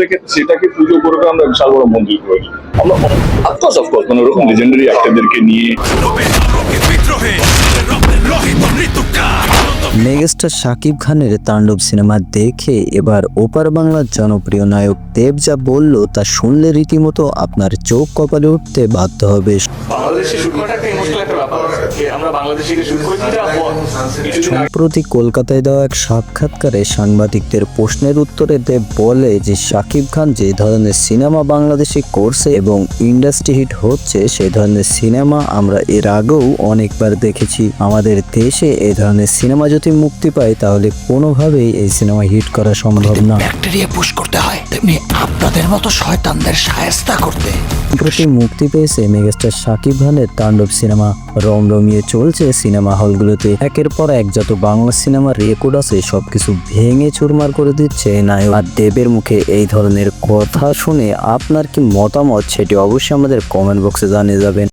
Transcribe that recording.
রেখে সেটাকে পুজো করে আমরা বিশাল বড় মন্দির করেছি। আমরা অফকোর্স অফকোর্স মানে ওরকম লেজেন্ডারি অ্যাক্টরদেরকে নিয়ে মেগাস্টার শাকিব খানের তাণ্ডব সিনেমা দেখে এবার ওপার বাংলার জনপ্রিয় নায়ক দেব যা বলল তা শুনলে রীতিমতো আপনার চোখ কপালে উঠতে বাধ্য হবে। সম্প্রতি কলকাতায় দেওয়া এক সাক্ষাৎকারে সাংবাদিকদের প্রশ্নের উত্তরে দেব বলে যে শাকিব খান যে ধরনের সিনেমা বাংলাদেশে করছে এবং ইন্ডাস্ট্রি হিট হচ্ছে সেই ধরনের সিনেমা আমরা এর আগেও অনেকবার দেখেছি। আমাদের দেশে এ ধরনের সিনেমা যদি মুক্তি পায় তাহলে কোনোভাবেই এই সিনেমা হিট করা সম্ভব না। ব্যাকটেরিয়া পুশ করতে হয় তেমনি আপনাদের মতো শয়তানদের সায়স্তা করতে। সম্প্রতি মুক্তি পেয়েছে মেগাস্টার শাকিব খানের তাণ্ডব সিনেমা। রমরমিয়ে চলছে সিনেমা হলগুলোতে। একের পর এক যত বাংলা সিনেমার রেকর্ড আছে সবকিছু ভেঙে চুরমার করে দিচ্ছে নায়ক। আর দেবের মুখে এই ধরনের কথা শুনে আপনার কি মতামত সেটি অবশ্যই আমাদের কমেন্ট বক্সে জানিয়ে যাবেন।